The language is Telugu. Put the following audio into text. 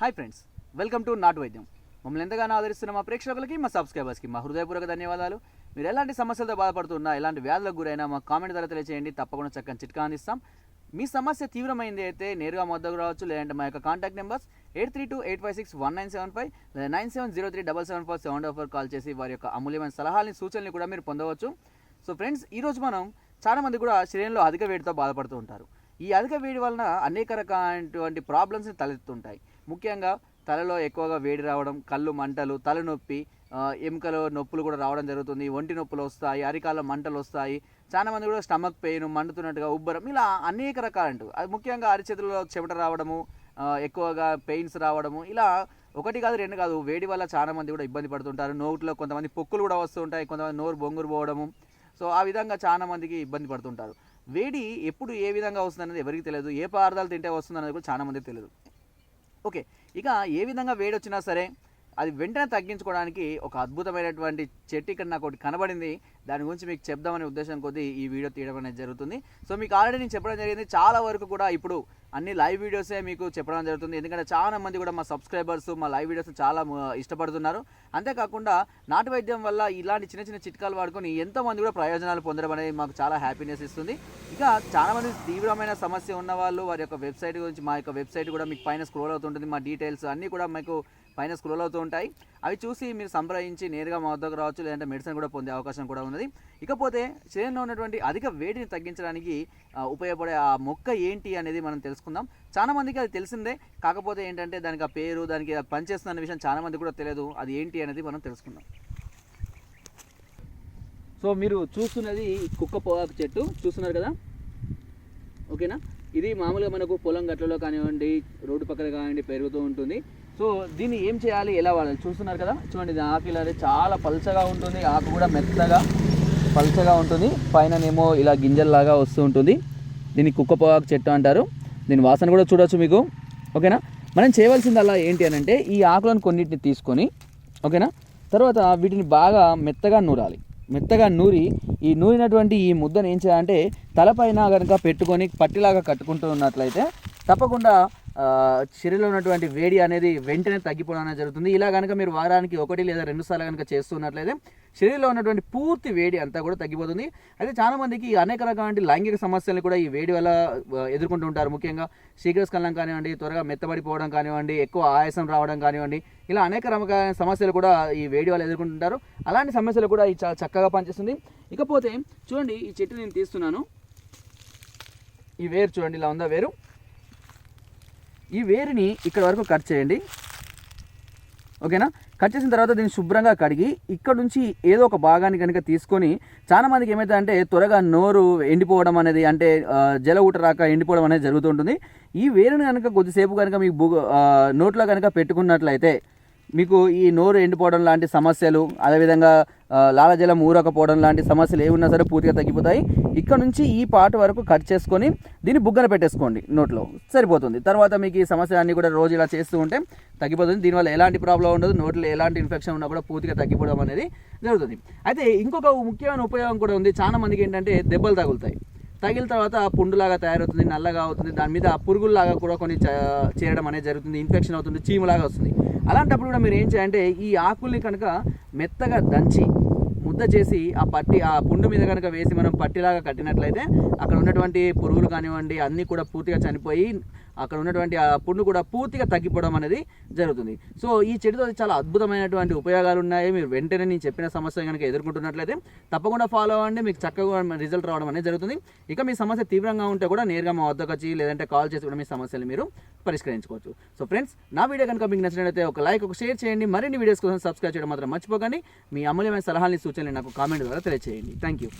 హాయ్ ఫ్రెండ్స్ వెల్కమ్ టు నాటు వైద్యం. మమ్మల్ని ఎంతగానో ఆదరిస్తున్న మా ప్రేక్షకులకి మా సబ్స్క్రైబర్స్కి మా హృదయపూర్వక ధన్యవాదాలు. మీరు ఎలాంటి సమస్యలతో బాధపడుతున్నా ఎలాంటి వ్యాధులకు గురైనా మా కామెంట్ ద్వారా తెలియజేయండి తప్పకుండా చక్కని చిట్కా అందిస్తాం. మీ సమస్య తీవ్రమైంది అయితే నేరుగా మా వద్దకు రావచ్చు లేదంటే మా యొక్క contact numbers eight three two eight five six one nine seven five లేదా nine seven zero three double seven four seven four call చేసి వారి యొక్క అమూల్యమైన సలహాలని సూచనలు కూడా మీరు పొందవచ్చు. సో ఫ్రెండ్స్ ఈరోజు మనం చాలా మంది కూడా శరీరంలో అధిక వేడితో బాధపడుతూ ఉంటారు. ఈ అధిక వేడి వలన అనేక రకాలైనటువంటి ప్రాబ్లమ్స్ని తలెత్తుంటాయి ముఖ్యంగా తలలో ఎక్కువగా వేడి రావడం కళ్ళు మంటలు తలనొప్పి ఎముకలో నొప్పులు కూడా రావడం జరుగుతుంది. ఒంటి నొప్పులు వస్తాయి అరికాల మంటలు వస్తాయి. చాలా మంది కూడా స్టమక్ పెయిన్ మండుతున్నట్టుగా ఉబ్బరం ఇలా అనేక రకాలంటు. అది ముఖ్యంగా అరిచేతుల్లో చెమట రావడము ఎక్కువగా పెయిన్స్ రావడము ఇలా ఒకటి కాదు రెండు కాదు వేడి వల్ల చాలా మంది కూడా ఇబ్బంది పడుతుంటారు. నోట్లో కొంతమంది పొక్కులు కూడా వస్తుంటాయి కొంతమంది నోరు బొంగురు పోవడము. సో ఆ విధంగా చాలా మందికి ఇబ్బంది పడుతుంటారు. వేడి ఎప్పుడు ఏ విధంగా వస్తుంది అనేది ఎవరికి తెలియదు. ఏ పదార్థాలు తింటే వస్తుంది అనేది కూడా చాలా మందికి తెలియదు. ఓకే. ఇక ఏ విధంగా వేడి వచ్చినా సరే అది వెంటనే తగ్గించుకోవడానికి ఒక అద్భుతమైనటువంటి చెట్టు ఇక్కడ నాకు ఒకటి కనబడింది. దాని గురించి మీకు చెప్దామనే ఉద్దేశం కొద్దీ ఈ వీడియో తీయడం అనేది జరుగుతుంది. సో మీకు ఆల్రెడీ నేను చెప్పడం జరిగింది. చాలా వరకు కూడా ఇప్పుడు అన్ని లైవ్ వీడియోసే మీకు చెప్పడం జరుగుతుంది. ఎందుకంటే చాలా మంది కూడా మా సబ్స్క్రైబర్స్ మా లైవ్ వీడియోస్ చాలా ఇష్టపడుతున్నారు. అంతేకాకుండా నాటు వైద్యం వల్ల ఇలాంటి చిన్న చిన్న చిట్కాలు వాడుకొని ఎంతోమంది కూడా ప్రయోజనాలు పొందడం అనేది మాకు చాలా హ్యాపీనెస్ ఇస్తుంది. ఇక చాలామంది తీవ్రమైన సమస్య ఉన్న వాళ్ళు వారి యొక్క వెబ్సైట్ గురించి మా యొక్క వెబ్సైట్ కూడా మీకు పైన స్క్రోల్ అవుతుంటుంది. మా డీటెయిల్స్ అన్నీ కూడా మీకు పైన స్క్రోల్ అవుతూ ఉంటాయి. అవి చూసి మీరు సంప్రదించి నేరుగా మా వద్దకు రావచ్చు లేదంటే మెడిసిన్ కూడా పొందే అవకాశం కూడా ఉన్నది. ఇకపోతే శరీరంలో ఉన్నటువంటి అధిక వేడిని తగ్గించడానికి ఉపయోగపడే ఆ మొక్క ఏంటి అనేది మనం తెలుసుకుందాం. చాలామందికి అది తెలిసిందే. కాకపోతే ఏంటంటే దానికి ఆ పేరు దానికి అది పనిచేస్తున్న అనే విషయం చాలామంది కూడా తెలియదు. అది ఏంటి అనేది మనం తెలుసుకుందాం. సో మీరు చూస్తున్నది కుక్క పొగాకు చెట్టు. చూస్తున్నారు కదా? ఓకేనా? ఇది మామూలుగా మనకు పొలం గట్లలో కానివ్వండి రోడ్డు పక్కన కానివ్వండి పెరుగుతూ ఉంటుంది. సో దీన్ని ఏం చేయాలి? ఎలా వాడాలి? చూస్తున్నారు కదా? చూడండి దీని ఆకు ఇలా చాలా పల్చగా ఉంటుంది. ఆకు కూడా మెత్తగా పల్చగా ఉంటుంది. పైననేమో ఇలా గింజల్లాగా వస్తూ ఉంటుంది. దీన్ని కుక్కపోగాకు చెట్టు అంటారు. దీని వాసన కూడా చూడవచ్చు మీకు. ఓకేనా? మనం చేయవలసిందల్లా ఏంటి అని అంటే ఈ ఆకులను కొన్నిటిని తీసుకొని ఓకేనా? తర్వాత వీటిని బాగా మెత్తగా నూరాలి. మెత్తగా నూరి ఈ నూరినటువంటి ఈ ముద్దను ఏం చేయాలంటే తలపైన కనుక పెట్టుకొని పట్టిలాగా కట్టుకుంటూ ఉన్నట్లయితే తప్పకుండా శరీరంలో ఉన్నటువంటి వేడి అనేది వెంటనే తగ్గిపోవడం అనేది జరుగుతుంది. ఇలా కనుక మీరు వారానికి ఒకటి లేదా రెండు సార్లు కనుక చేస్తున్నట్లయితే శరీరంలో ఉన్నటువంటి పూర్తి వేడి అంతా కూడా తగ్గిపోతుంది. అయితే చాలా మందికి అనేక రకమైన లైంగిక సమస్యలు కూడా ఈ వేడి వల్ల ఎదుర్కొంటూ ఉంటారు. ముఖ్యంగా శీఘ్రస్కలనం కానివ్వండి త్వరగా మెత్తబడిపోవడం కానివ్వండి ఎక్కువ ఆయాసం రావడం కానివ్వండి ఇలా అనేక రకమైన సమస్యలు కూడా ఈ వేడి వల్ల ఎదుర్కొంటుంటారు అలాంటి సమస్యలు కూడా ఇది చాలా చక్కగా పనిచేస్తుంది. ఇకపోతే చూడండి ఈ చెట్టు నేను తీస్తున్నాను. ఈ వేరు చూడండి ఇలా ఉందా వేరు? ఈ వేరుని ఇక్కడ వరకు కట్ చేయండి. ఓకేనా? కట్ చేసిన తర్వాత దీన్ని శుభ్రంగా కడిగి ఇక్కడ నుంచి ఏదో ఒక భాగాన్ని కనుక తీసుకొని చాలా మందికి ఏమైతే అంటే త్వరగా నోరు ఎండిపోవడం అనేది అంటే జల ఊట రాక ఎండిపోవడం అనేది జరుగుతుంటుంది ఈ వేరుని కనుక కొద్దిసేపు కనుక మీకు బుగ నోట్లో కనుక పెట్టుకున్నట్లయితే మీకు ఈ నోరు ఎండిపోవడం లాంటి సమస్యలు అదేవిధంగా లాలజలం ఊరకపోవడం లాంటి సమస్యలు ఏమున్నా సరే పూర్తిగా తగ్గిపోతాయి. ఇక్కడ నుంచి ఈ పార్ట్ వరకు కట్ చేసుకొని దీన్ని బుగ్గన పెట్టేసుకోండి నోట్లో. సరిపోతుంది. తర్వాత మీకు ఈ సమస్య అన్నీ కూడా రోజు ఇలా చేస్తూ ఉంటే తగ్గిపోతుంది. దీనివల్ల ఎలాంటి ప్రాబ్లం ఉండదు. నోట్లో ఎలాంటి ఇన్ఫెక్షన్ ఉన్నా కూడా పూర్తిగా తగ్గిపోవడం అనేది జరుగుతుంది. అయితే ఇంకొక ముఖ్యమైన ఉపయోగం కూడా ఉంది. చాలా మందికి ఏంటంటే దెబ్బలు తగులుతాయి. తగిలిన తర్వాత ఆ పుండులాగా తయారవుతుంది నల్లగా అవుతుంది. దాని మీద పురుగుల్లాగా కూడా కొన్ని చేరడం అనేది జరుగుతుంది. ఇన్ఫెక్షన్ అవుతుంది చీమలాగా వస్తుంది. అలాంటప్పుడు కూడా మీరు ఏం చేయాలంటే ఈ ఆకుల్ని కనుక మెత్తగా దంచి ముద్ద చేసి ఆ పట్టి ఆ పుండు మీద కనుక వేసి మనం పట్టిలాగా కట్టినట్లయితే అక్కడ ఉన్నటువంటి పురుగులు కానివ్వండి అన్నీ కూడా పూర్తిగా చనిపోయి అక్కడ ఉన్నటువంటి ఆ పుండు కూడా పూర్తిగా తగ్గిపోవడం అనేది జరుగుతుంది. సో ఈ చెట్టుతో చాలా అద్భుతమైనటువంటి ఉపయోగాలు ఉన్నాయి. మీరు వెంటనే నేను చెప్పిన సమస్య కనుక ఎదుర్కొంటున్నట్లయితే తప్పకుండా ఫాలో అవ్వండి. మీకు చక్కగా రిజల్ట్ రావడం అనేది జరుగుతుంది. ఇక మీ సమస్య తీవ్రంగా ఉంటే కూడా నేరుగా మా వద్దకు వచ్చి లేదంటే కాల్ చేసి కూడా మీ సమస్యలు మీరు పరిష్కరించుకోవచ్చు. సో ఫ్రెండ్స్ నా వీడియో కనుక మీకు నచ్చినట్లయితే ఒక లైక్ ఒక షేర్ చేయండి. మరిన్ని వీడియోస్ కోసం సబ్స్క్రైబ్ చేయడం మాత్రం మర్చిపోకండి. మీ అమూల్యమైన సలహాలని సూచనలు నాకు కామెంట్ ద్వారా తెలియజేయండి థ్యాంక్ యూ